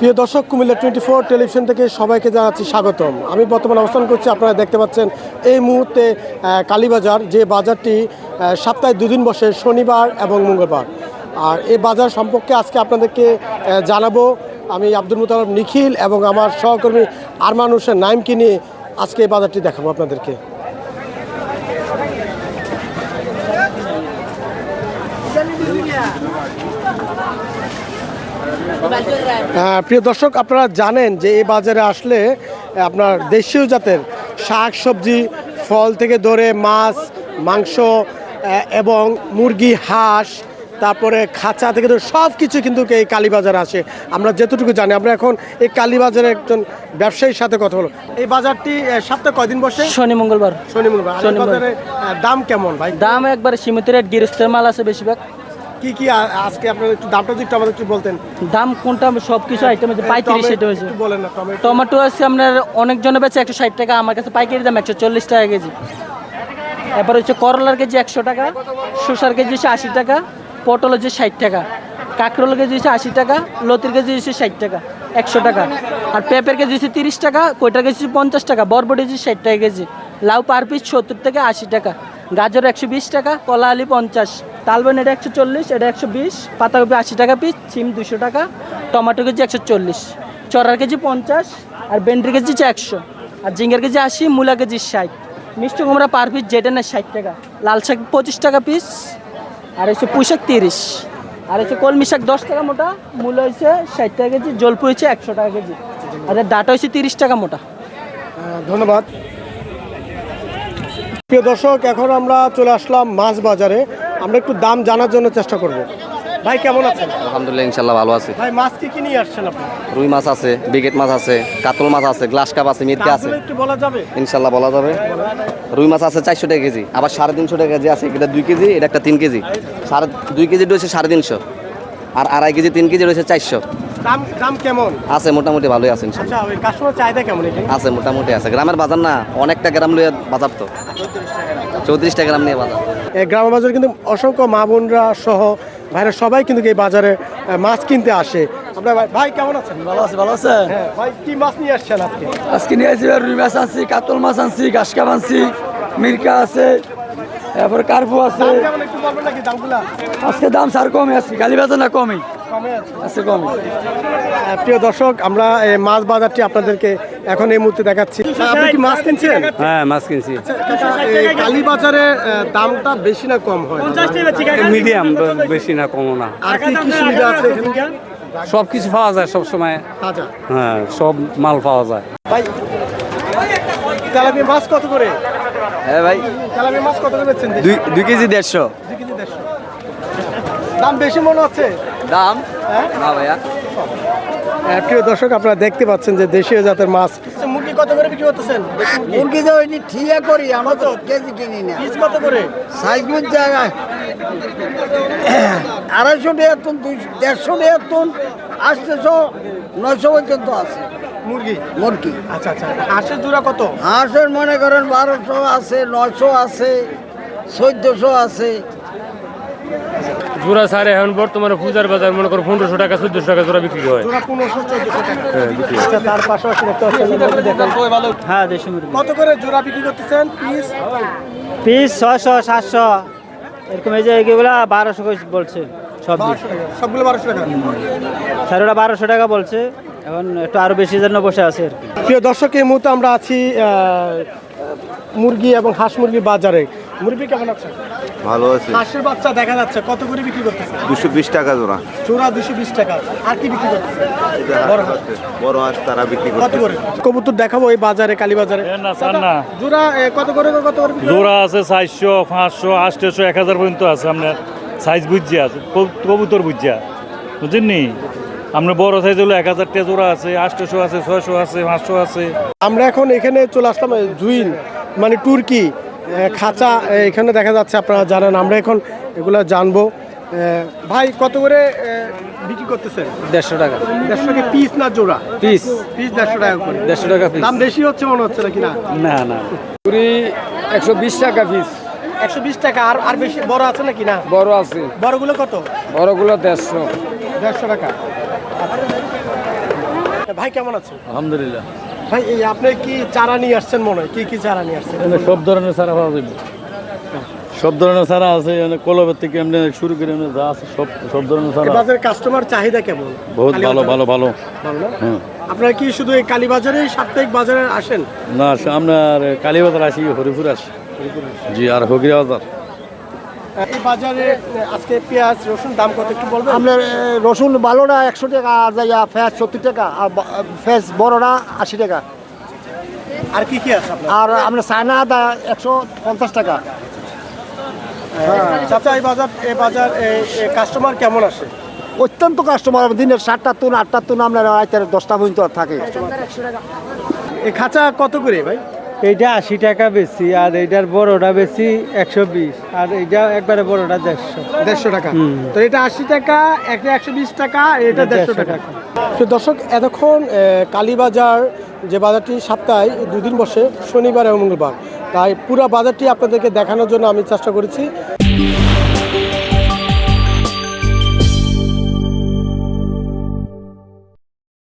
প্রিয় দর্শক, Comilla twenty four television থেকে সবাইকে জানাচ্ছি স্বাগতম। আমি বর্তমানে অবস্থান করছি, আপনারা দেখতে পাচ্ছেন এই মুহূর্তে কালীবাজার, যে বাজারটি সপ্তাহে দুদিন বসে, শনিবার এবং মঙ্গলবার। আর এই বাজার সম্পর্কে আজকে আপনাদেরকে জানাব। আমি আব্দুল মুতালাব নিখিল এবং আমার সহকর্মী আরমান হোসেন নাইমকে নিয়ে আজকে এই বাজারটি দেখাবো আপনাদেরকে। প্রিয় দর্শক আপনারা জানেন যে এই বাজারে আসলে আপনার দেশীয় জাতের শাক সবজি ফল থেকে ধরে মাছ মাংস এবং মুরগি হাঁস তারপরে খাঁচা থেকে ধরে সব কিছু কিন্তু এই কালীবাজারে আসে। আমরা যেতটুকু জানি আমরা এখন এই কালীবাজারের একজন ব্যবসায়ীর সাথে কথা বলো এই বাজারটি সপ্তাহে কয়দিন বসে? শনি মঙ্গলবার। শনি মঙ্গলবার। দাম কেমন ভাই? দাম একবার সীমিত রেট গৃহস্থের মাল আছে বেশিরভাগ। কি কি আজকে আপনার একটু দামটা একটু আমাদের একটু বলতেন। দাম কোনটা সব কিছু আইটেম আছে টমেটো এটা হয়েছে। একটু বলেন না টমেটো। টমেটো আছে আপনার অনেক জনে বেচে একশো ষাট টাকা আমার কাছে পাইকারি দাম একশো চল্লিশ টাকা কেজি। এবার হচ্ছে করলার কেজি একশো টাকা শসার কেজি হচ্ছে আশি টাকা পটল হচ্ছে ষাট টাকা কাঁকরোল কেজি হচ্ছে আশি টাকা লতির কেজি হচ্ছে ষাট টাকা একশো টাকা। আর পেঁপের কেজি হচ্ছে তিরিশ টাকা কইটার কেজি হচ্ছে পঞ্চাশ টাকা বরবটি হচ্ছে ষাট টাকা কেজি লাউ পার পিস সত্তর থেকে আশি টাকা। গাজর একশো বিশ টাকা কলা আলি পঞ্চাশ। তালবেন এটা একশো চল্লিশ, এটা একশো বিশ, পাতাকপি আশি টাকা পিস সিম দুশো টাকা, টমেটো কেজি একশো চল্লিশ চড়ার কেজি পঞ্চাশ, আর ভেন্ডির কেজি একশো, আর ঝিঙ্গের কেজি আশি, মূলা কেজি ষাট। মিষ্টি কুমড়া পার পিস যেটা না ষাট টাকা, লাল শাক পঁচিশ টাকা পিস আর হচ্ছে পুঁই শাক তিরিশ, আর হচ্ছে কলমি শাক দশ টাকা মোটা, মূলা হচ্ছে ষাট টাকা কেজি, জলপুই হচ্ছে একশো টাকা কেজি, আর ডাটা হচ্ছে তিরিশ টাকা মোটা। ধন্যবাদ। প্রিয় দর্শক এখন আমরা চলে আসলাম মাছ বাজারে। আমরা একটু দাম জানার জন্য চেষ্টা করব। ভাই কেমন আছেন? আলহামদুলিল্লাহ ইনশাল্লাহ ভালো আছে। ভাই মাছ কি কি নিয়ে আসছেন আপনি? রুই মাছ আছে বিগেট মাছ আছে কাতল মাছ আছে গ্লাস কাপ আছে মির্কা আছে। একটু বলা যাবে? ইনশাল্লাহ বলা যাবে। রুই মাছ আছে চারশো টাকা কেজি আবার সাড়ে তিনশো টাকা কেজি আছে এটা দুই কেজি এটা একটা তিন কেজি। সাড়ে দুই কেজি রয়েছে সাড়ে তিনশো আর আড়াই কেজি তিন কেজি রয়েছে চারশো। দাম দাম কেমন? আছে মোটামুটি ভালোই আছে ইনশাল্লাহ। আচ্ছা ওই কাস্টমার চাহিদা কেমন এখানে আছে মোটামুটি আছে। গ্রামের বাজার না অনেকটা গ্রাম লইয়া বাজার তো। চৌত্রিশটা গ্রাম নিয়ে বাজার। এই গ্রাম বাজারে কিন্তু অসংখ্য মা বোনরা সহ ভাইরা সবাই কিন্তু এই বাজারে মাছ কিনতে আসে। আপনার ভাই- ভাই কেমন আছেন? ভালো আছে ভালো আছে হ্যাঁ ভাই কি মাছ নিয়ে আসছেন আজকে? আজকে নিয়ে আসছি রুই মাছ আনছি কাতল মাছ আনছি গাছকাপ আনছি মিরকা আছে তারপর কার্পু আছে। দাম কেমন একটু বলবেন নাকি আজকে দাম সার কমে আছে কালী বাজার না কমই। কমে আছে? আছে প্রিয় দর্শক আমরা এই মাছ বাজারটি আপনাদেরকে এখন এই মুহূর্তে দেখাচ্ছি। আপনি কি মাছ কিনছেন? হ্যাঁ মাছ কিনছি। কালী বাজারে দামটা বেশি না কম হয়? মিডিয়াম বেশি না কমও না। আর কি কি সুবিধা আছে সব কিছু পাওয়া যায় সব সময়। হ্যাঁ সব মাল পাওয়া যায়। ভাই তেলাপিয়া মাছ কত করে? হ্যাঁ ভাই। তেলাপিয়া মাছ কত করে বেচছেন? দুই কেজি দেড়শো। দুই কেজি দেড়শো। দাম বেশি মনে হচ্ছে? দাম? হ্যাঁ? না ভাইয়া। প্রিয় দর্শক আপনারা দেখতে পাচ্ছেন যে দেশীয় জাতের মাছ। আচ্ছা, মুরগি কত করে বিক্রি করতেছেন? মুরগি তো ওইটি ঠিক করি আমরা তো কেজি কিনি না। পিস কত করে? সাইজ বুঝ জায়গায় আড়াইশো টাকা টন দুই দেড়শো টাকা টন আসতেছো নয়শো পর্যন্ত আছে। মুরগি? মুরগি। আচ্ছা আচ্ছা। হাঁসের জোড়া কত? হাঁসের মনে করেন বারোশো আছে নয়শো আছে চোদ্দশো আছে। জোড়া সারে এখন বর্তমানে পূজার বাজার মনে করো পনেরোশো টাকা চোদ্দশো টাকা জোড়া বিক্রি হয়। টাকা। আচ্ছা তার পাশাপাশি। হ্যাঁ দেশি কত করে জোড়া বিক্রি করতেছেন পিস? পিস ছশো সাতশো। এরকম এই যে এগুলা বারোশো বলছে সব সবগুলো বারোশো টাকা। স্যারোটা বারোশো টাকা বলছে। এখন একটু আরও বেশি জন্য বসে আছে আর কি। প্রিয় দর্শক এই মুহূর্তে আমরা আছি মুরগি এবং হাঁস মুরগি বাজারে। মুরগি কেমন আছে ভালো আছে। হাঁসের বাচ্চা দেখা যাচ্ছে কত করে বিক্রি করতেছে? দুশো বিশ টাকা জোড়া। জোড়া দুশো বিশ টাকা। আর কি বিক্রি করতেছে? বড় হাঁস। বড় হাঁস তারা বিক্রি কত করতে করে কবুতর দেখাবো এই বাজারে কালী বাজারে না চান না। জোড়া কত করে কত করে জোড়া আছে চারশো পাঁচশো আটশো এক হাজার পর্যন্ত আছে আপনার সাইজ বুঝিয়া কব- কবুতর বুঝিয়া। বুঝছেন নি? আপনার বড় সাইজ হলো এক হাজার টাকা জোড়া আছে আটশোশো আছে ছয়শো আছে পাঁচশো আছে। আমরা এখন এখানে চলে আসলাম জুইন মানে তুর্কি এ, খাঁচা এখানে দেখা যাচ্ছে আপনারা জানেন আমরা এখন এগুলো জানব। ভাই কত করে বিক্রি করতেছেন? দেড়শো টাকা। দেড়শো টাকা পিস না জোড়া? পিস পিস দেড়শো টাকা করে। দেড়শো টাকা পিস দাম বেশি হচ্ছে মনে হচ্ছে নাকি না? না না। পুরি একশো বিশ টাকা পিস একশো বিশ টাকা আর আর বেশি বড় আছে নাকি না? বড় আছে। বড়গুলো কত? বড়গুলো দেড়শো। দেড়শো টাকা। ভাই কেমন আছেন? আলহামদুলিল্লাহ। ভাই এই আপনি কি চারা নিয়ে আসছেন মনে হয়? কি কি চারা নিয়ে আসছেন? সব ধরনের চারা পাওয়া যাবে। সব ধরনের চারা আছে এখানে কলবের থেকে এমনি শুরু করে এমনি যা আছে সব সব ধরনের চারা। বাজারের কাস্টমার চাহিদা কেমন? বহুত ভালো ভালো ভালো? হুম আপনারা কি শুধু এই কালীবাজারে সাপ্তাহিক বাজারে আসেন? না আপনার কালীবাজার আসি হরিপুর আসি। জি আর হগিরা বাজার এই বাজারে আজকে পেঁয়াজ রসুন দাম কত একটু বলবেন? আপনার রসুন ভালোটা একশো টাকা আর যাইয়া ফেঁয়াজ সত্তর টাকা আর বা- ফেঁয়াজ বড়টা আশি টাকা। আর কি কি আছে আর আপনার চায়না আদা একশো পঞ্চাশ টাকা। চাচা এই বাজার এই বাজার কাস্টমার কেমন আসে অত্যন্ত কাস্টমার দিনের সাতটা তুন আটটা তুন আপনার দশটা পর্যন্ত থাকে। এই খাঁচা কত করে ভাই? এইটা আশি টাকা বেশি আর এইটার বড়টা বেশি একশো বিশ আর এইটা একবারে বড়টা দেড়শো। দেড়শো টাকা। তো এটা আশি টাকা একটা একশো বিশ টাকা আর এটা দেড়শো টাকা। তো দর্শক এতক্ষণ কালীবাজার যে বাজারটি সপ্তাহে দুদিন বসে শনিবার এবং মঙ্গলবার। তাই পুরো বাজারটি আপনাদেরকে দেখানোর জন্য আমি চেষ্টা করেছি।